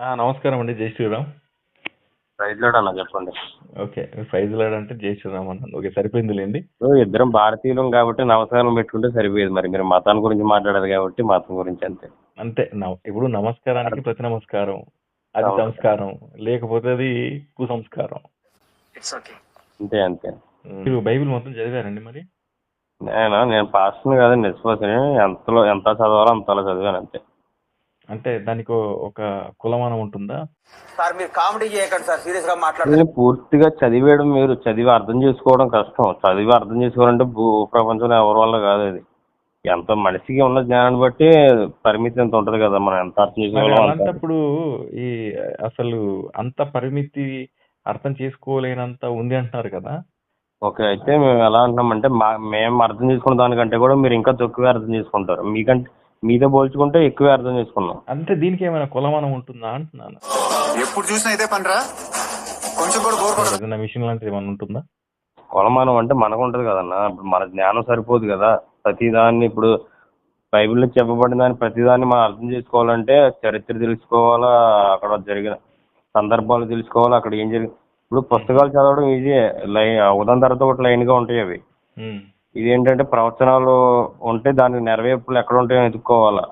ఆ, నమస్కారం అండి జై శ్రీరామ్. రైతులాడు అన్న చెప్పండి. ఓకే ఫైజ్ లాడ్ అంటే జై శ్రీరామ్ అన్నాను ఓకే సరిపోయిందిలేండి. ఇద్దరం భారతీయులం కాబట్టి నమస్కారం పెట్టుకుంటే సరిపోయేది మరి. మీరు మతాన్ని గురించి మాట్లాడారు కాబట్టి మతం గురించి అంతే. అంతే నమ- ఇప్పుడు నమస్కారానికి ప్రతి నమస్కారం. అది. సంస్కారం. లేకపోతే అది కుసంస్కారం ఇట్స్ ఓకే అంతే అంతే. మీరు బైబిల్ మొత్తం చదివారండి మరి? నేను? నేను పాస్ట్ని కాదండి నిస్పోసని ఎంతలో ఎంత చదవాలో అంతలో చదివాను అంతే. అంటే దానికి ఒక కులమానం ఉంటుందా? సార్ మీరు కామెడీ చేయకండి సార్ సీరియస్గా మాట్లాడండి పూర్తిగా చదివేయడం మీరు చదివి అర్థం చేసుకోవడం కష్టం. చదివి అర్థం చేసుకోవాలంటే భూ ప్రపంచంలో ఎవరి వల్ల కాదు అది. ఎంత మనిషికి ఉన్న జ్ఞానాన్ని బట్టి పరిమితి ఎంత ఉంటది కదా మనం ఎంత అర్థం మరి చేసుకోవాలో అంత అలాంటప్పుడు ఈ అసలు అంత పరిమితి అర్థం చేసుకోలేనంత ఉంది అంటున్నారు కదా. ఓకే అయితే మేము ఎలా అంటున్నామంటే మా మేము అర్థం చేసుకున్న దానికంటే కూడా మీరు ఇంకా తక్కువే అర్థం చేసుకుంటారు. మీకంటే మీతో పోల్చుకుంటే ఎక్కువే అర్థం చేసుకున్నాం. అంటే దీనికి ఏమైనా కులమానం ఉంటుందా అంటున్నాను. ఎప్పుడు చూసినా ఇదే పనిరా? కొంచెం కూడా బోర్ కొడదు ఏదైనా మిషన్ లాంటిది ఏమైనా ఉంటుందా? కొలమానం అంటే మనకు ఉంటది కదన్న ఇప్పుడు మన జ్ఞానం సరిపోదు కదా. ప్రతిదాన్ని ఇప్పుడు బైబిల్లో చెప్పబడిన దాన్ని ప్రతిదాన్ని మనం అర్థం చేసుకోవాలంటే చరిత్ర తెలుసుకోవాలా అక్కడ జరిగిన సందర్భాలు తెలుసుకోవాలా అక్కడ ఏం జరిగింది ఇప్పుడు పుస్తకాలు చదవడం ఈజీ లైన్ ఉదాహరణ తర్వాత ఒకటి లైన్గా ఉంటాయి అవి. ఉమ్. ఇది ఏంటంటే ప్రవచనాలు ఉంటే దానికి నెరవేర్పులు ఎక్కడ ఉంటాయో ఎదుక్కోవాలా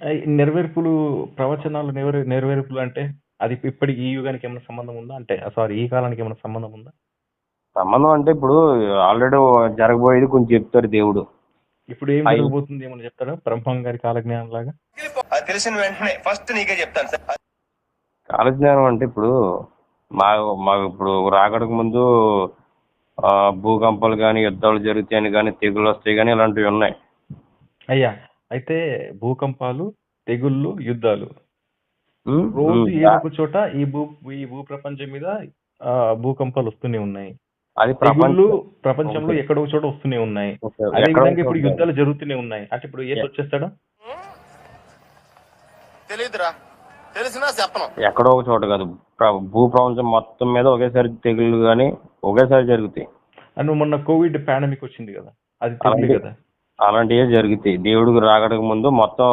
అయ్ నెరవేర్పులు ప్రవచనాలు నెరవే నెరవేర్పులు అంటే అది ఇప్పటికి ఈ యుగానికి ఏమైనా సంబంధం ఉందా? అంటే సారీ ఈ కాలానికి ఏమైనా సంబంధం ఉందా? సంబంధం అంటే ఇప్పుడు ఆల్రెడీ జరగబోయేది కొంచెం చెప్తారు దేవుడు. ఇప్పుడు ఏం. జరగబోతుంది ఏమైనా చెప్తారా? బ్రహ్మం గారి కాలజ్ఞానం లాగా అది తెలిసిన వెంటనే ఫస్ట్ నీకే చెప్తాను సార్. కాలజ్ఞానం అంటే ఇప్పుడు మా మాకు ఇప్పుడు రాకడకు ముందు భూకంపాలు కానీ యుద్ధాలు జరుగుతాయని కానీ తెగులు వస్తాయి కానీ ఇలాంటివి ఉన్నాయి. అయ్యా అయితే భూకంపాలు తెగుళ్ళు యుద్ధాలు. ఉమ్, రోజు ఉమ్, ఏదో ఒక చోట ఈ భూ ఈ భూ ప్రపంచం మీద ఆ, భూకంపాలు వస్తూనే ఉన్నాయి. అది ప్రపంచ తెగుళ్ళు ప్రపంచంలో ఓకే. ఎక్కడో ఒక చోట వస్తూనే ఉన్నాయి. ఓకే, అదే ఎక్కడో విధంగా ఇప్పుడు. యుద్ధాలు జరుగుతూనే ఉన్నాయి. అంటే ఇప్పుడు ఏసు వచ్చేస్తాడా తెలియదురా తెలిసినా చెప్పను ఎక్కడో ఒక చోట కాదు. భూ ప్రపంచం మొత్తం మీద ఒకేసారి తెగుళ్ళు కానీ ఒకేసారి జరుగుతాయి. అండ్ మొన్న కోవిడ్ పాండమిక్ వచ్చింది కదా. అది తెగులు అలాంటి- కదా. అలాంటివే జరుగుతాయి. దేవుడికి రాకడకు ముందు మొత్తం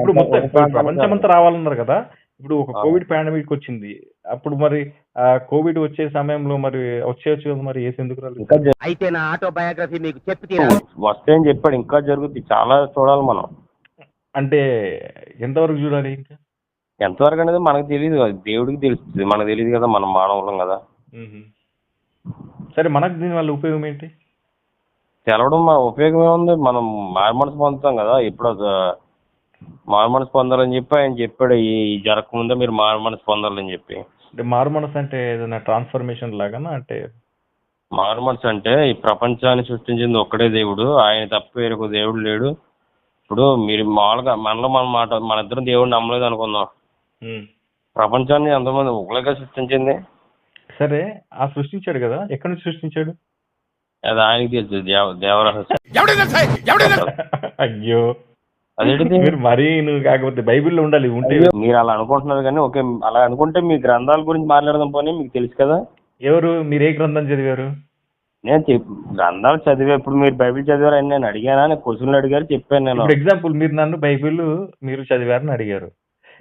ఇప్పుడు మొత్తం రావాలన్నారు కదా. ఇప్పుడు ఒక. కోవిడ్ పాండమిక్ వచ్చింది. అప్పుడు మరి ఆ కోవిడ్ వచ్చే సమయంలో మరి వచ్చేయచ్చు కదా మరి ఎందుకు రాలేదు? అయితే నా ఆటోబయోగ్రఫీ మీకు చెప్పి తీరాలి. వస్తాయని చెప్పాడు. ఇంకా జరుగుతాయి. చాలా చూడాలి మనం. అంటే ఎంతవరకు చూడాలి ఇంకా? ఎంతవరకు అనేది మనకు తెలియదు కదా దేవుడికి తెలుస్తుంది. మనకు తెలియదు కదా మనం మానవులం కదా. సరే మనకు దీని వల్ల ఉపయోగం ఏంటి? తెలవడం మన ఉపయోగం ఏముంది? మనం మారుమనసు పొందుతాం కదా ఇప్పుడు మారుమనసు పొందాలని చెప్పి ఆయన చెప్పాడు ఈ జరగకముందే మీరు మారుమనసు పొందాలని చెప్పి. అంటే మారు మనసు అంటే ఏదైనా ట్రాన్స్ఫర్మేషన్ లాగానా? అంటే మారుమనసు అంటే ఈ ప్రపంచాన్ని సృష్టించింది ఒక్కడే దేవుడు ఆయన తప్ప వేరొక దేవుడు లేడు. ఇప్పుడు మీరు మామూలుగా మనలో మన మాట మన ఇద్దరం దేవుడు నమ్మలేదు అనుకుందాం. ప్రపంచాన్ని ఎంతమంది ఒకలేగా సృష్టించింది. సరే ఆ సృష్టించాడు కదా ఎక్కడి నుంచి సృష్టించాడు? అది ఆయనకి తెలుసు దేవ దేవరహస్యం. అయ్యో. మీరు మరీ నువ్వు కాకపోతే బైబిల్లో ఉండాలి ఉంటే. మీరు అలా అనుకుంటున్నారు కానీ ఓకే అలా అనుకుంటే మీ గ్రంథాల గురించి మాట్లాడదాం పోనీ మీకు తెలుసు కదా. ఎవరు మీరు ఏ గ్రంథం చదివారు? నేను చెప్ గ్రంథాలు చదివా ఇప్పుడు మీరు బైబిల్ చదివారు అని నేను అడిగానా? నేను క్వశ్చన్లు అడిగారు చెప్పాను నేను. ఎగ్జాంపుల్ మీరు నన్ను బైబిల్ మీరు చదివారని అడిగారు.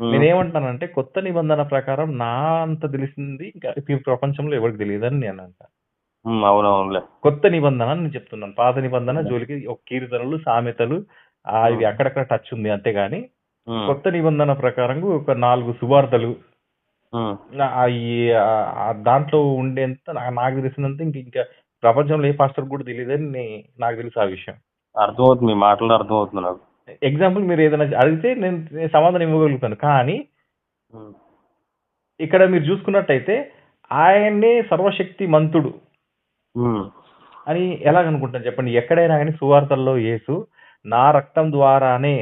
నేనేమంటానంటే కొత్త నిబంధన ప్రకారం నా అంత తెలిసింది ఇంకా ఈ ప్రపంచంలో ఎవరికి తెలియదని నేను అంట. అవునవునులే. కొత్త నిబంధన అని నేను చెప్తున్నాను. పాత నిబంధన జోలికి ఒక కీర్తనలు సామెతలు ఇవి అక్కడక్కడ టచ్ ఉంది అంతేగాని కొత్త నిబంధన ప్రకారంగా ఒక నాలుగు సువార్తలు దాంట్లో ఉండేంత నాకు తెలిసినంత ఇంక ఇంకా ప్రపంచంలో ఏ పాస్టర్ కూడా తెలియదని నాకు తెలుసు ఆ విషయం. అర్థమవుతుంది. మీ మాటలు అర్థమవుతుంది నాకు. ఎగ్జాంపుల్ మీరు ఏదైనా అడిగితే నేను సమాధానం ఇవ్వగలుగుతాను. కానీ ఉమ్, ఇక్కడ మీరు చూసుకున్నట్టయితే ఆయన్నే సర్వశక్తి మంతుడు ఉమ్, అని ఎలా అనుకుంటాను చెప్పండి? ఎక్కడైనా కానీ సువార్తల్లో యేసు నా రక్తం ద్వారానే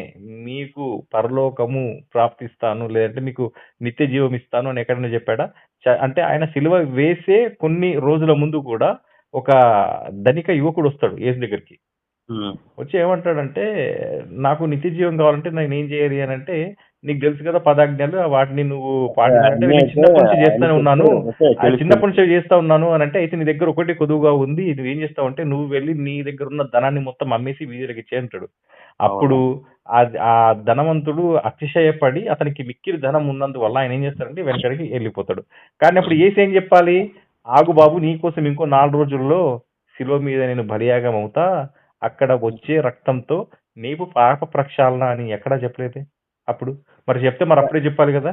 మీకు పరలోకము ప్రాప్తిస్తాను లేదంటే మీకు నిత్య జీవం ఇస్తాను అని ఎక్కడైనా చెప్పాడా? అంటే ఆయన సిలువ వేసే కొన్ని రోజుల ముందు కూడా ఒక ధనిక యువకుడు వస్తాడు యేసు దగ్గరికి. ఉమ్, వచ్చి ఏమంటాడంటే నాకు నిత్య జీవం కావాలంటే నేను ఏం చేయాలి అని అంటే నీకు తెలుసు కదా పదాజ్ఞలు వాటిని నువ్వు పాటించాలంటే అన్నీ నేను చిన్నప్పటి నుంచి చేస్తూనే ఉన్నాను. ఓకే, ఆ తెలుసు. చిన్నప్పటి నుంచి చేస్తా ఉన్నాను అని అంటే అయితే నీ దగ్గర ఒకటి కొదువుగా ఉంది నువ్వు ఏం చేస్తావు అంటే నువ్వు వెళ్ళి నీ దగ్గర ఉన్న ధనాన్ని మొత్తం అమ్మేసి వీధులకు ఇచ్చే అంటాడు. అప్పుడు ఆ- ఆ ధనవంతుడు అతిశయపడి అతనికి మిక్కిరి ధనం ఉన్నందువల్ల ఆయన ఏం చేస్తాడంటే వెనకడికి వెళ్ళిపోతాడు. కానీ అప్పుడు ఏసి ఏం చెప్పాలి? ఆగు బాబు నీకోసం ఇంకో నాలుగు రోజుల్లో శిలువ మీద నేను బలియాగం అవుతా. అక్కడ వచ్చే రక్తంతో నీవు పాప ప్రక్షాళన అని ఎక్కడా చెప్పలేదే? అప్పుడు మరి చెప్తే మరి అప్పుడే చెప్పాలి కదా?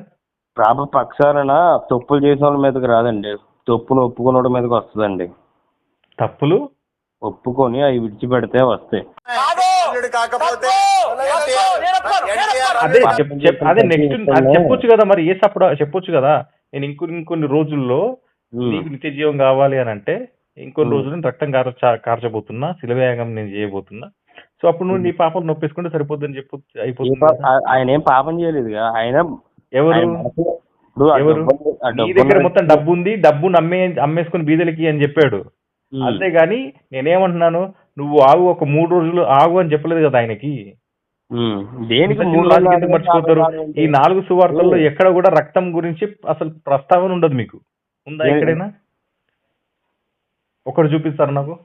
ప్రాప పక్షాలన తప్పులు చేసిన వాళ్ళ మీదకి రాదండి. తప్పులు ఒప్పుకున్న మీదకి వస్తుందండి. తప్పులు? ఒప్పుకొని అవి విడిచిపెడితే వస్తాయి. అదే అదే నెక్స్ట్ అది చెప్పొచ్చు కదా మరి ఏ అప్పుడు చెప్పొచ్చు కదా? నేను ఇంకో ఇంకొన్ని రోజుల్లో ఉమ్. నీకు నిత్య జీవం కావాలి అని అంటే ఇంకొన్ని. రోజులు నేను రక్తం కార్చ కార్చబోతున్నా శిలవేగం నేను చేయబోతున్నా. సో అప్పుడు నువ్వు నీ పాపం నొప్పేసుకుంటే సరిపోద్దని చెప్పు అయిపోతుంది ఆయన ఏం పాపం చేయలేదుగా. ఆయన ఎవరు? ఎవరు? డబ్బు- నీ డబ్బు దగ్గర మొత్తం డబ్బు ఉంది డబ్బును అమ్మే అమ్మేసుకుని బీదలకి అని చెప్పాడు. అంతేగాని నేనేమంటున్నాను నువ్వు ఆగు ఒక మూడు రోజులు ఆగు అని చెప్పలేదు కదా ఆయనకి. దేనికి మర్చిపోతారు? ఈ నాలుగు సువార్తల్లో ఎక్కడ కూడా రక్తం గురించి అసలు ప్రస్తావన ఉండదు మీకు. ఉందా ఎక్కడైనా? ఒకటి చూపిస్తారు నాకు.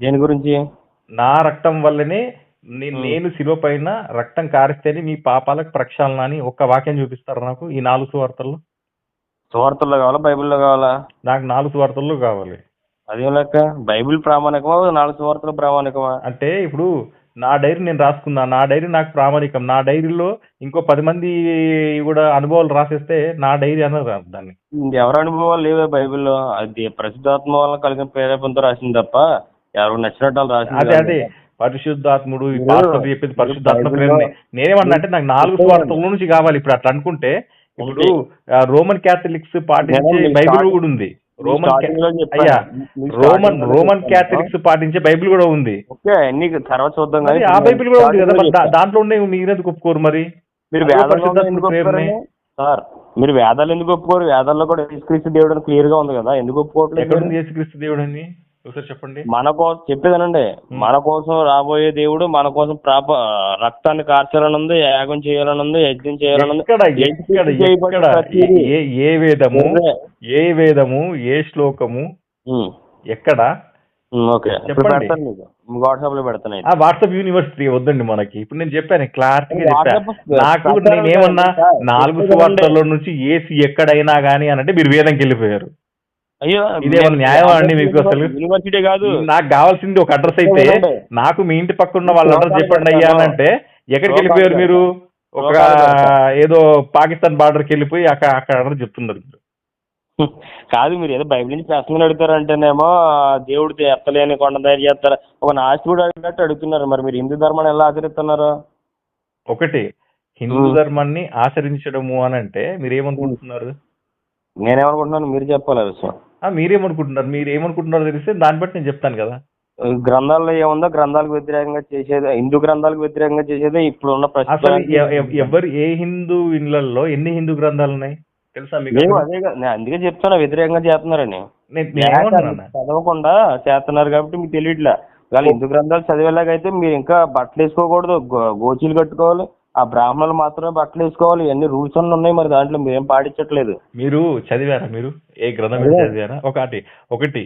దేని గురించి? నా రక్తం వల్లనే. నేను శిలువ పైన రక్తం కారిస్తేనే మీ పాపాలకు ప్రక్షాళన అని ఒక్క వాక్యం చూపిస్తారు నాకు ఈ నాలుగు సువార్తల్లో. సువార్తల్లో కావాలా? బైబిల్లో కావాలా? నాకు నాలుగు సువార్తల్లో కావాలి. అదేం లెక్క? బైబిల్ ప్రామాణికమా? నాలుగు సువార్తలు ప్రామాణికమా? అంటే ఇప్పుడు నా డైరీ నేను రాసుకున్నా నా డైరీ నాకు ప్రామాణికం నా డైరీలో ఇంకో పది మంది కూడా అనుభవాలు రాసేస్తే నా డైరీ అనరు దాన్ని. ఎవరి అనుభవాలు లేవే బైబిల్లో? అది పరిశుద్ధాత్మ వల్ల కలిగిన ప్రేరేపణతో రాసింది తప్ప ఎవరు నచ్చినట్టు రాసింది అదే. అదే. పరిశుద్ధాత్ముడు చెప్పింది పరిశుద్ధాత్మ ప్రేరణ. నేనేమన్నా అంటే నాకు నాలుగు స్వార్థల నుంచి కావాలి ఇప్పుడు అట్లా అనుకుంటే ఇప్పుడు రోమన్ క్యాథలిక్స్ పాటించే బైబిల్ కూడా ఉంది. రోమన్. అయ్యా రోమన్ రోమన్. క్యాథలిక్స్ పాటించే బైబిల్ కూడా ఉంది ఓకే తర్వాత చూద్దాం కానీ ఆ బైబిల్ కూడా ఉంది కదా. దాంట్లో ఉండే మీరెందుకు ఒప్పుకోరు మరి మీరు? సార్ మీరు వేదాలు ఎందుకు ఒప్పుకోరు వేదాల్లో కూడా యేసుక్రీస్తు దేవుడు అని క్లియర్గా ఉంది కదా ఎందుకు ఒప్పుకోవట్లేదు ఎక్కడ ఉంది యేసుక్రీస్తు దేవుడు అని ఒకసారి చెప్పండి. మన కోసం చెప్పేదనండి. మన కోసం రాబోయే దేవుడు మన కోసం ప్రాప రక్తాన్ని కార్చాలని ఉంది యాగం చేయాలని ఉంది యజ్ఞం చేయాలని. ఏ వేదము. ఏ వేదము ఏ శ్లోకము ఎక్కడ? ఓకే. వాట్సాప్లో పెడతాను అయితే. ఆ వాట్సాప్ యూనివర్సిటీ వద్దండి మనకి. ఇప్పుడు నేను చెప్పాను క్లారిటీగా చెప్పా. వాట్సాప్ నాకు నేనేమన్నా. నాలుగు సువార్తల్లో నుంచి ఏసి ఎక్కడైనా గానీ అనంటే మీరు వేదంకి వెళ్ళిపోయారు. అయ్యో ఇదేమన్నా అండి మీకు అసలు? యూనివర్సిటీ కాదు నాకు కావాల్సింది ఒక అడ్రస్ అయితే. నాకు మీ ఇంటి పక్కన ఉన్న వాళ్ళ అడ్రస్ చెప్పండి అయ్యా అంటే ఎక్కడికి వెళ్ళిపోయారు మీరు ఒక. ఏదో పాకిస్తాన్ బార్డర్కి వెళ్ళిపోయి అక్కడ అక్కడ అడ్రస్ చెప్తున్నారు మీరు. కాదు మీరు ఏదో బైబిల్ నుంచి ప్రశ్నలు అడుగుతారంటేనేమో దేవుడు ఎత్తలేని కొండ తయారు చేస్తారు ఒక నాస్తికుడు అడిగినట్టు అడుగుతున్నారు మరి మీరు హిందూ ధర్మాన్ని ఎలా ఆచరిస్తున్నారు ఒకటి హిందూ. ధర్మాన్ని ఆచరించడము అని అంటే మీరు ఏమనుకుంటున్నారు నేనేమనుకుంటున్నాను మీరు చెప్పాలి విషయం మీరేమనుకుంటున్నారు? మీరు ఏమనుకుంటున్నారో తెలిస్తే దాన్ని బట్టి నేను చెప్తాను కదా. గ్రంథాల్లో ఏముందో గ్రంథాలకు వ్యతిరేకంగా చేసేది హిందూ గ్రంథాలకు వ్యతిరేకంగా చేసేది ఇప్పుడు ఉన్న అసలు ప్రస్తుతం ఎవరు ఏ హిందూ ఇళ్ళలో ఎన్ని హిందూ గ్రంథాలు ఉన్నాయి? తెలుసా మీకు? అదే అందుకే చెప్తున్నా వ్యతిరేకంగా చేస్తున్నారని? చదవకుండా చేస్తున్నారు కాబట్టి మీకు తెలియట్లే. వాళ్ళు హిందూ గ్రంథాలు చదివేలాగైతే మీరు ఇంకా బట్టలు వేసుకోకూడదు గోచీలు కట్టుకోవాలి ఆ బ్రాహ్మణులు మాత్రమే బట్టలు వేసుకోవాలి. ఇవన్నీ రూల్స్ అన్నీ ఉన్నాయి మరి దాంట్లో మీరేం పాటించట్లేదు. మీరు చదివారా మీరు? ఏ గ్రంథం చదివారా? ఒకటి ఒకటి.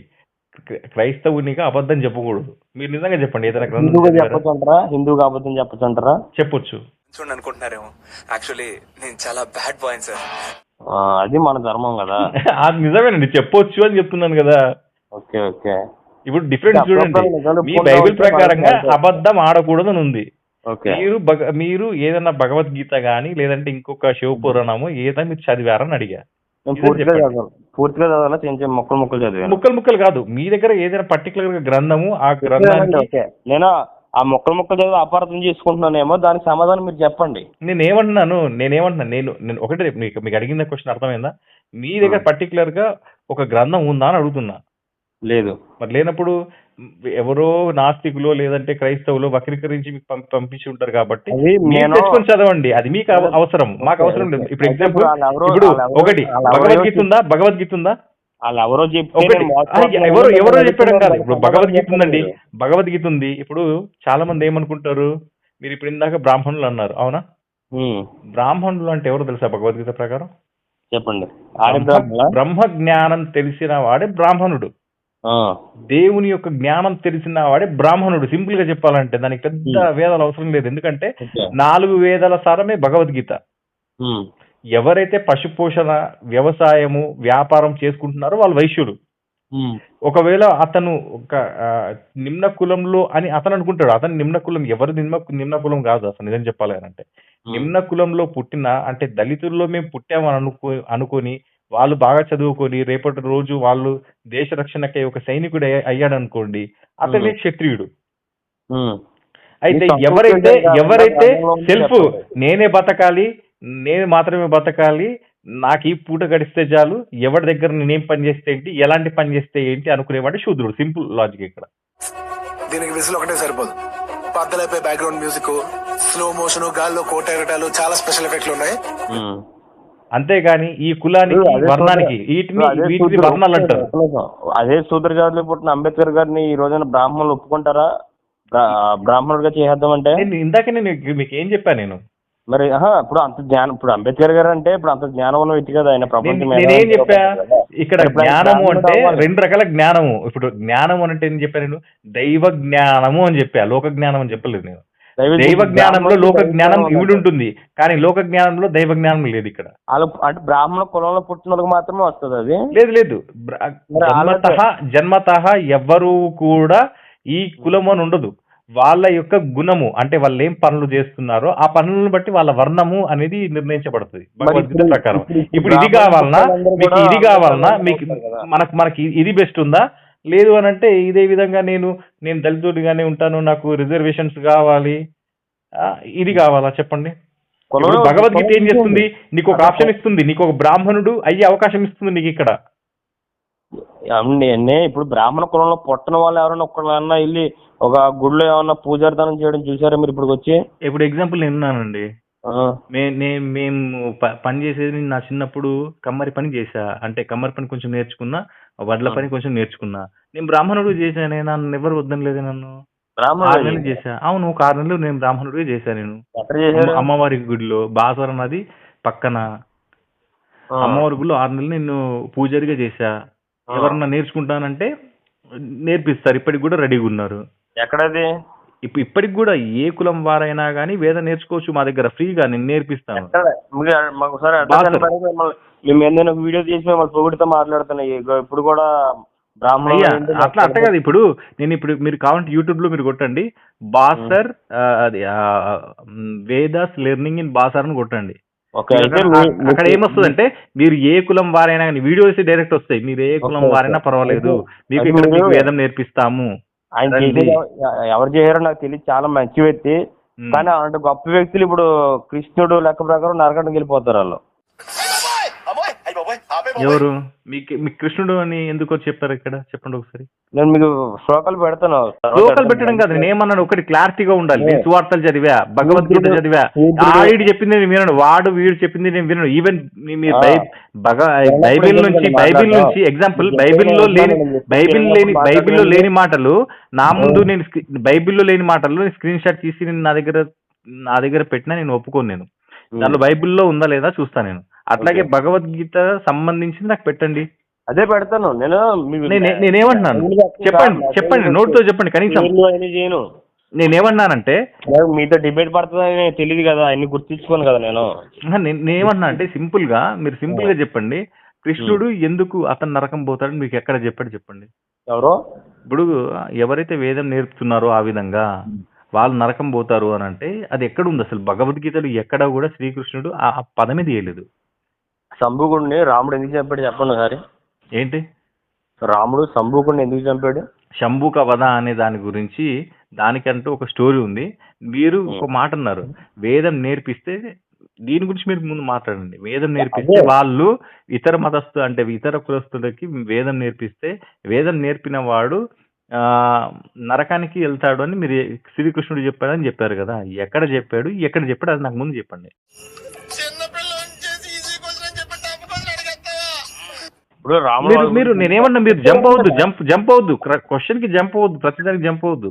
క్ర- క్రైస్తవునిగా అబద్ధం చెప్పకూడదు. మీరు నిజంగా చెప్పండి ఏదైనా గ్రంథం హిందూగా చదివారా? చెప్పొచ్చు అంటారా హిందూగా అబద్ధం చెప్పొచ్చు అంటారా చెప్పొచ్చు. చూడండి అనుకుంటున్నారేమో. యాక్చువల్లీ నేను చాలా బ్యాడ్ బాయ్ సార్ ఆ, అది మన ధర్మం కదా. అది నిజమేనండి. చెప్పొచ్చు అని చెప్తున్నాను కదా. Okay okay. ఇప్పుడు డిఫరెన్స్ అప్పుడప్పుడు చూడండి. మీ బైబిల్ ప్రకారంగా అబద్ధం ఆడకూడదు అని ఉంది. మీరు భగ- మీరు ఏదైనా భగవద్గీత గానీ లేదంటే ఇంకొక శివపురాణము ఏదైనా మీరు చదివారని అడిగా. పూర్తిగా. చదవాలి? పూర్తిగా మొక్కలు మొక్కలు చదివాను. ముక్కలు ముక్కలు కాదు. మీ దగ్గర ఏదైనా పర్టికులర్గా గ్రంథము ఆ గ్రంథానికి నేను ఆ మొక్కలు మొక్కలు చదివి అపార్థం చేసుకుంటున్నానేమో దానికి సమాధానం మీరు చెప్పండి. నేను ఏమంటున్నాను నేనేమంటున్నాను నేను నేను ఒకటే మీకు మీకు అడిగిన క్వశ్చన్ అర్థమైందా? మీ దగ్గర పర్టికులర్గా ఒక గ్రంథం ఉందా అని అడుగుతున్నా. లేదు. మరి లేనప్పుడు ఎవరో నాస్తికులో లేదంటే క్రైస్తవులు వక్రీకరించి మీకు పంపి పంపించి ఉంటారు కాబట్టి తెచ్చుకొని చదవండి. అది మీకు అవ- అవసరం. మాకు అవసరం లేదు. ఇప్పుడు ఎగ్జాంపుల్ ఇప్పుడు ఒకటి భగవద్గీత ఉందా? భగవద్గీత ఉందా? ఎవరో ఎవరో ఎవరో చెప్పాడు కాదు. ఇప్పుడు భగవద్గీత ఉందండి. భగవద్గీత ఉంది. ఇప్పుడు చాలా మంది ఏమనుకుంటారు? మీరు ఇప్పుడు ఇందాక బ్రాహ్మణులు అన్నారు. అవునా? బ్రాహ్మణులు అంటే ఎవరు తెలుసా భగవద్గీత ప్రకారం? చెప్పండి. బ్రహ్మ- జ్ఞానం తెలిసిన వాడే బ్రాహ్మణుడు. దేవుని యొక్క జ్ఞానం తెలిసిన వాడే బ్రాహ్మణుడు. సింపుల్గా చెప్పాలంటే దానికి పెద్ద వేదాలు అవసరం లేదు. ఎందుకంటే. నాలుగు వేదాల సారమే భగవద్గీత. ఎవరైతే పశు పోషణ వ్యవసాయము వ్యాపారం చేసుకుంటున్నారో వాళ్ళు వైశ్యుడు ఒకవేళ అతను ఒక నిమ్న కులంలో అని అతను అనుకుంటాడు. అతను నిమ్న కులం ఎవరు నిమ్న నిమ్న కులం కాదు అసలు నిజం చెప్పాలి అంటే. నిమ్న కులంలో పుట్టిన అంటే దళితుల్లో మేము పుట్టామని అనుకో అనుకొని వాళ్ళు బాగా చదువుకొని రేపటి రోజు వాళ్ళు దేశ రక్షణకై ఒక సైనికుడు అయ్యాడు అనుకోండి అతనే క్షత్రియుడు. అయితే ఎవరైతే ఎవరైతే సెల్ఫ్. నేనే బతకాలి నేను మాత్రమే బతకాలి నాకు ఈ పూట గడిస్తే చాలు ఎవరి దగ్గర నేనేం పని చేస్తే ఏంటి ఎలాంటి పని చేస్తే ఏంటి అనుకునేవాడు శూద్రుడు సింపుల్ లాజిక్ ఇక్కడ దీనికి విజిల్ ఒకటే సరిపోదు పద్దలైపోయి బ్యాక్గ్రౌండ్ మ్యూజిక్ స్లో మోషన్ గాల్లో కోట ఎగటాలు చాలా స్పెషల్ ఎఫెక్ట్లు ఉన్నాయి. అంతేగాని ఈ కులానికి అదే వర్ణానికి వీటిని వర్ణాలు అంటారు. అదే సూత్ర జాతిలో పుట్టిన అంబేద్కర్ గారిని ఈ రోజున బ్రాహ్మణులు ఒప్పుకుంటారా? బ్రా- బ్రాహ్మణుడిగా చేసేద్దామంటే? ఇందాక నేను మీకు ఏం చెప్పాను నేను? మరి ఇప్పుడు అంత జ్ఞానం ఇప్పుడు అంబేద్కర్ గారు అంటే ఇప్పుడు అంత జ్ఞానం ఉన్న వ్యక్తి కదా ఆయన ప్రపంచం నేనేం చెప్పా? ఇక్కడ జ్ఞానము అంటే. రెండు రకాల జ్ఞానము. ఇప్పుడు జ్ఞానం అంటే ఏం చెప్పాను నేను? దైవ జ్ఞానము అని చెప్పా లోక జ్ఞానం అని చెప్పలేదు నేను. దైవ జ్ఞానంలో లోక జ్ఞానం ఇవిడి ఉంటుంది. కానీ లోక జ్ఞానంలో దైవ జ్ఞానం లేదు ఇక్కడ. అంటే బ్రాహ్మణ కులంలో పుట్టిన వాళ్ళకి మాత్రమే వస్తుంది అది? లేదు లేదు. జన్మత జన్మత ఎవ్వరూ కూడా ఈ కులం అని ఉండదు. వాళ్ళ యొక్క గుణము అంటే వాళ్ళు ఏం పనులు చేస్తున్నారో ఆ పనులను బట్టి వాళ్ళ వర్ణము అనేది నిర్ణయించబడుతుంది. భగవద్గీత ప్రకారం. ఇప్పుడు- ఇది కావాలన్నా మీకు ఇది కావాలన్నా మీకు. మనకు మనకి ఇది బెస్ట్ ఉందా? లేదు అని అంటే ఇదే విధంగా నేను నేను దళితుడిగానే ఉంటాను నాకు రిజర్వేషన్స్ కావాలి. ఇది కావాలా చెప్పండి? భగవద్గీత ఏం చేస్తుంది? నీకు ఒక ఆప్షన్ ఇస్తుంది నీకు ఒక బ్రాహ్మణుడు అయ్యే అవకాశం ఇస్తుంది నీకు ఇక్కడ. అన్నీ ఇప్పుడు బ్రాహ్మణ కులంలో పుట్టిన వాళ్ళు ఎవరైనా ఒక్కళ్ళన్నా వెళ్ళి ఒక గుడిలో ఏమన్నా పూజారితనం చేయడం చూసారా మీరు ఇప్పుడు వచ్చి? ఇప్పుడు ఎగ్జాంపుల్ నేను ఉన్నానండి. ఆ, మే నేను మేము పని చేసేది నా చిన్నప్పుడు కమ్మరి పని చేసా అంటే కమ్మరి పని కొంచెం నేర్చుకున్నా. వడ్ల పని కొంచెం నేర్చుకున్నా. నేను బ్రాహ్మణుడు చేశానే నన్ను ఎవరు వద్దనలేదు నన్ను? ఆరు నెలలు బ్రాహ్మణుడు చేశా. అవును ఒక ఆరు నెలలు నేను బ్రాహ్మణుడిగా చేశా నేను. అమ్మవారి గుడిలో బాసర నది పక్కన. అమ్మవారి గుడిలో ఆరు నెలలు నేను పూజారిగా చేశా. ఎవరన్నా నేర్చుకుంటానంటే నేర్పిస్తారు. ఇప్పటికి కూడా రెడీగా ఉన్నారు. ఎక్కడది? ఇప్పుడు ఇప్పటికి కూడా ఏ కులం వారైనా కానీ వేద నేర్చుకోవచ్చు మా దగ్గర ఫ్రీగా నేను నేర్పిస్తాను. మాకు మేము ఏదైనా వీడియో తీసి మిమ్మల్ని పొగిడితో మాట్లాడుతున్నాయి. ఇప్పుడు కూడా అట్లా అట్ట కాదు. ఇప్పుడు నేను ఇప్పుడు మీరు కావాలంటే యూట్యూబ్లో మీరు కొట్టండి. బాసర్ అది వేదాస్ లెర్నింగ్ ఇన్ బాసర్ అని కొట్టండి. అక్కడ అక్కడ ఏమొస్తుందంటే మీరు ఏ కులం వారైనా కానీ వీడియోస్ డైరెక్ట్ వస్తాయి. మీరు ఏ కులం వారైనా. పర్వాలేదు. మీకు ఇక్కడ వేదం నేర్పిస్తాము. ఆయన ఎవరు చేశారో నాకు తెలియదు. చాలా మంచి వ్యక్తి. కానీ అలాంటి గొప్ప వ్యక్తులు ఇప్పుడు కృష్ణుడు లెక్క ప్రకారం నరకడానికి వెళ్ళిపోతారు వాళ్ళు. ఎవరు? మీకు మీకు కృష్ణుడు అని ఎందుకో చెప్పారు ఇక్కడ? చెప్పండి ఒకసారి. నేను మీకు శ్లోకాలు పెడతాను. లోకల్ పెట్టడం కాదు నేను ఏమన్నాను ఒకటి క్లారిటీగా ఉండాలి. నేను సువార్తలు చదివా భగవద్గీత చదివా. ఆవిడ చెప్పింది నేను వినను వాడు వీడు చెప్పింది నేను వినను. ఈవెన్ మీరు బైబిల్ నుంచి బైబిల్ నుంచి ఎగ్జాంపుల్ బైబిల్లో లేని బైబిల్ లేని బైబిల్లో లేని మాటలు నా ముందు నేను బైబిల్లో లేని మాటలు స్క్రీన్ షాట్ తీసి నేను నా దగ్గర నా దగ్గర పెట్టినా నేను ఒప్పుకోను నేను. దానిలో బైబిల్లో ఉందా లేదా చూస్తా నేను. అట్లాగే. భగవద్గీత సంబంధించింది నాకు పెట్టండి. అదే పెడతాను. నేను నేనేమంటున్నాను. చెప్పండి చెప్పండి నోట్తో చెప్పండి కనీసం. చేయను. నేనేమన్నానంటే నేను మీతో డిబేట్ పడుతుందని తెలియదు కదా అన్ని గుర్తించుకోను కదా నేను. నేనేమన్నా అంటే సింపుల్గా మీరు సింపుల్గా చెప్పండి. కృష్ణుడు ఎందుకు అతను నరకం పోతాడని మీకు ఎక్కడ చెప్పాడు చెప్పండి. ఎవరో? ఇప్పుడు ఎవరైతే వేదం నేర్పుతున్నారో ఆ విధంగా వాళ్ళు నరకం పోతారు అని అంటే అది ఎక్కడ ఉంది? అసలు భగవద్గీతలో ఎక్కడ కూడా శ్రీకృష్ణుడు ఆ ఆ పదమే తీయలేదు శంభుగుడిని రాముడు ఎందుకు చంపాడు చెప్పండి ఒకసారి. ఏంటి? రాముడు శంభుగుడిని ఎందుకు చంపాడు? శంభుక వధ అనే దాని గురించి దానికంటూ ఒక స్టోరీ ఉంది. మీరు ఒక మాట అన్నారు. వేదం నేర్పిస్తే దీని గురించి మీరు ముందు మాట్లాడండి. వేదం నేర్పిస్తే. వాళ్ళు ఇతర మతస్థు అంటే ఇతర కులస్తులకి వేదం నేర్పిస్తే వేదం నేర్పిన వాడు ఆ నరకానికి వెళ్తాడు అని మీరు శ్రీకృష్ణుడు చెప్పాడని చెప్పారు కదా. ఎక్కడ చెప్పాడు? ఎక్కడ చెప్పాడు? అది నాకు ముందు చెప్పండి. ఇప్పుడు రాముడు మీరు నేనేమన్నా మీరు జంప్ అవద్దు జంప్ జంప్ అవద్దు. క్వశ్చన్కి జంప్ అవద్దు. ప్రతిదానికి జంప్ అవద్దు.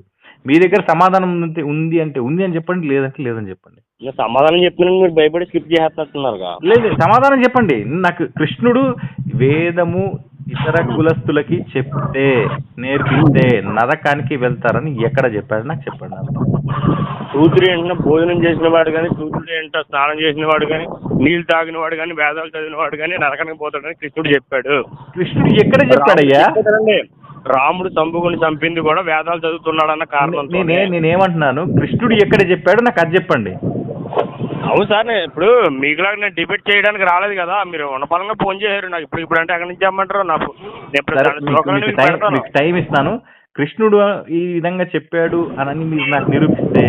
మీ దగ్గర సమాధానం ఉంది ఉంది అంటే ఉంది అని చెప్పండి లేదంటే లేదని చెప్పండి. సమాధానం చెప్తున్నాను మీరు భయపడి స్కిప్ చేస్తున్నారు లేదు సమాధానం చెప్పండి. నాకు కృష్ణుడు వేదము ఇతర కులస్తులకి చెప్తే నేర్పిస్తే నరకానికి వెళ్తారని ఎక్కడ చెప్పాడు నాకు చెప్పండి. సూత్రుడు ఏంటంటే భోజనం చేసిన వాడు కానీ సూత్రుడు ఏంటో స్నానం చేసిన వాడు కానీ నీళ్ళు తాగిన వాడు కానీ వేదాలు చదివిన వాడు కానీ నరకానికి పోతాడని కృష్ణుడు చెప్పాడు. కృష్ణుడు ఎక్కడ చెప్పాడయ్యా రాముడు సంభుగుని చంపింది కూడా వేదాలు చదువుతున్నాడన్న కారణంతో నేనే నేనేమంటున్నాను కృష్ణుడు ఎక్కడ చెప్పాడు నాకు అది చెప్పండి. అవును సార్ నేను ఇప్పుడు మీకులాగా నేను డిబేట్ చేయడానికి రాలేదు కదా మీరు ఉన్న పరంగా ఫోన్ చేశారు నాకు. ఇప్పుడు ఇప్పుడు అంటే ఎక్కడి నుంచి చెప్పమంటారు నాకు. టైం ఇస్తాను. కృష్ణుడు ఈ విధంగా చెప్పాడు అని మీరు నాకు నిరూపిస్తే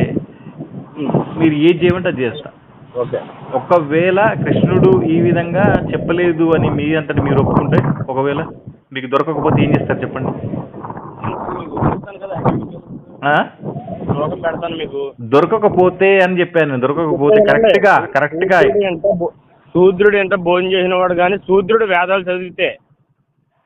మీరు ఏది చేయమంటే అది చేస్తా. ఓకే. ఒకవేళ కృష్ణుడు ఈ విధంగా చెప్పలేదు అని మీ అంతటి మీరు ఒప్పుకుంటే ఒకవేళ మీకు దొరకకపోతే ఏం చేస్తారు చెప్పండి? దొరకకపోతే అని చెప్పాను దొరకకపోతే కరెక్ట్గా కరెక్ట్గా. శూద్రుడు ఎంత భోజనం చేసిన వాడు కానీ శూద్రుడు వేదాలు చదివితే.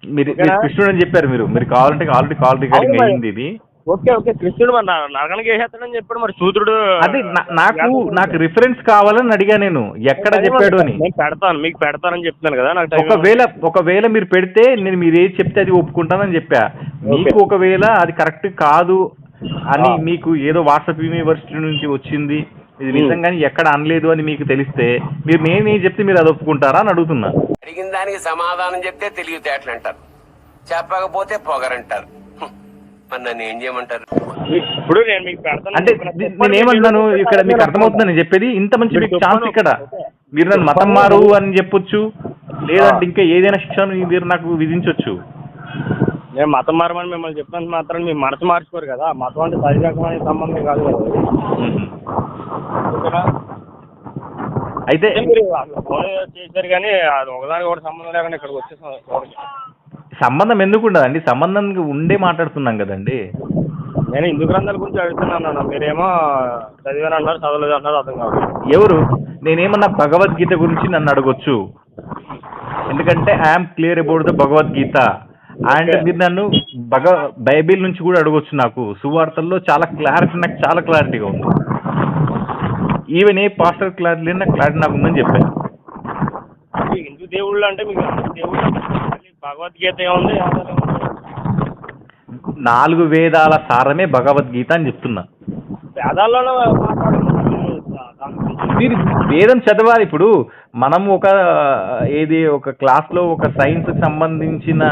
మీరు కృష్ణుడు అని చెప్పారు మీరు. మీరు కావాలంటే ఆల్రెడీ కాల్ రికార్డింగ్. అయ్యింది ఇది. ఓకే ఓకే కృష్ణుడు మరి నరకానికి వేసేస్తాడని చెప్పాడు మరి శూద్రుడు. అదే నాకు నాకు రిఫరెన్స్ కావాలని అడిగా నేను. ఎక్కడ చెప్పాడు అని. నేను పెడతాను మీకు పెడతానని చెప్తున్నాను కదా నాకు ఒకవేళ ఒకవేళ మీరు పెడితే నేను మీరు ఏది చెప్తే అది ఒప్పుకుంటానని చెప్పా. మీకు ఒకవేళ అది కరెక్ట్ కాదు అని. మీకు ఏదో వాట్సాప్ యూనివర్సిటీ నుంచి వచ్చింది ఇది నిజంగానే ఎక్కడ అనలేదు అని మీకు తెలిస్తే మీరు నేనే చెప్తే మీరు అది ఒప్పుకుంటారా అని అడుగుతున్నా. అడిగిన దానికి సమాధానం చెప్తే తెలివితేటలు అంటారు చెప్పకపోతే పొగరంటారు. మరి నన్ను ఏం చేయమంటారు? ఇప్పుడు నేను మీకు పెడతాను. అంటే ది- నేను ఏమంటున్నాను ఇక్కడ మీకు అర్థమవుతుంది నేను చెప్పేది. ఇంత మంచి మీకు ఛాన్స్ ఇక్కడ. మీరు నన్ను మతం మారు అని చెప్పొచ్చు. లేదంటే ఇంకా ఏదైనా శిక్షను మీరు నాకు విధించవచ్చు నేను మతం మారమని మిమ్మల్ని చెప్పినంత మాత్రం మీ మనసు మార్చుకోరు కదా. మతం అంటే శారీరకమైన సంబంధం కాదు కదా. ఓకేనా? అయితే మీరు చేశారు కానీ అది ఒకదానికి ఒకటి సంబంధం లేకుండా ఇక్కడికి వచ్చేసాం. సంబంధం ఎందుకు ఉండదండి? సంబంధం ఉండే మాట్లాడుతున్నాం కదండి. నేను హిందూ గ్రంథాల గురించి అడుగుతున్నాను మీరేమో చదివాను అన్నారు చదవలేదు అన్నారు అర్థం కాదు ఎవరు? నేనేమన్నా భగవద్గీత గురించి నన్ను అడగొచ్చు? ఎందుకంటే I'm clear about the Bhagavad Gita. And మీరు నన్ను భగ బైబిల్ నుంచి కూడా అడగొచ్చు నాకు. సువార్తల్లో చాలా క్లారిటీ నాకు చాలా క్లారిటీగా ఉంది. ఈవెన్ ఏ పాస్టర్ క్లారిటీ నాకు క్లారిటీ నాకు ఉందని చెప్పాను హిందూ దేవుళ్ళు అంటే మీకు దేవుళ్ళు భగవద్గీత ఏముంది? నాలుగు వేదాల సారమే భగవద్గీత అని చెప్తున్నా. వేదాల్లోనే మీరు వేదం చదవాలి ఇప్పుడు. మనం ఒక ఏది ఒక క్లాస్లో ఒక సైన్స్కి సంబంధించిన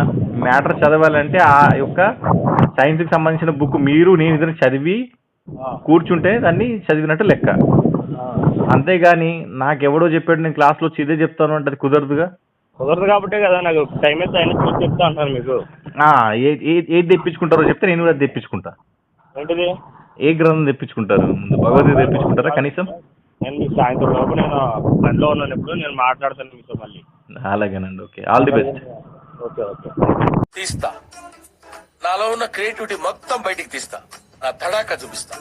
మ్యాటర్ చదవాలంటే ఆ యొక్క సైన్స్కి సంబంధించిన బుక్ మీరు నేను ఇద్దరు చదివి కూర్చుంటే దాన్ని చదివినట్టు లెక్క. అంతేగాని నాకెవడో చెప్పాడు నేను క్లాస్లో ఇదే చెప్తాను అంటే అది కుదరదుగా? కుదరదు కాబట్టే కదా నాకు టైం అయితే అయినా చూసి చెప్తా అంటాను మీకు. ఏది తెప్పించుకుంటారో చెప్తే నేను కూడా తెప్పించుకుంటా. ఏంటిది? ఏ గ్రంథం తెప్పించుకుంటారు? ముందు భగవద్గీత తెప్పించుకుంటారా కనీసం? నేను మీకు సాయంత్రం లోపు నేను పనిలో ఉన్నాను ఇప్పుడు నేను మాట్లాడతాను మీతో మళ్ళీ. అలాగేనండి okay. All the best okay okay. తీస్తా. నాలో ఉన్న క్రియేటివిటీ మొత్తం బయటికి తీస్తా. నా తడాక చూపిస్తా.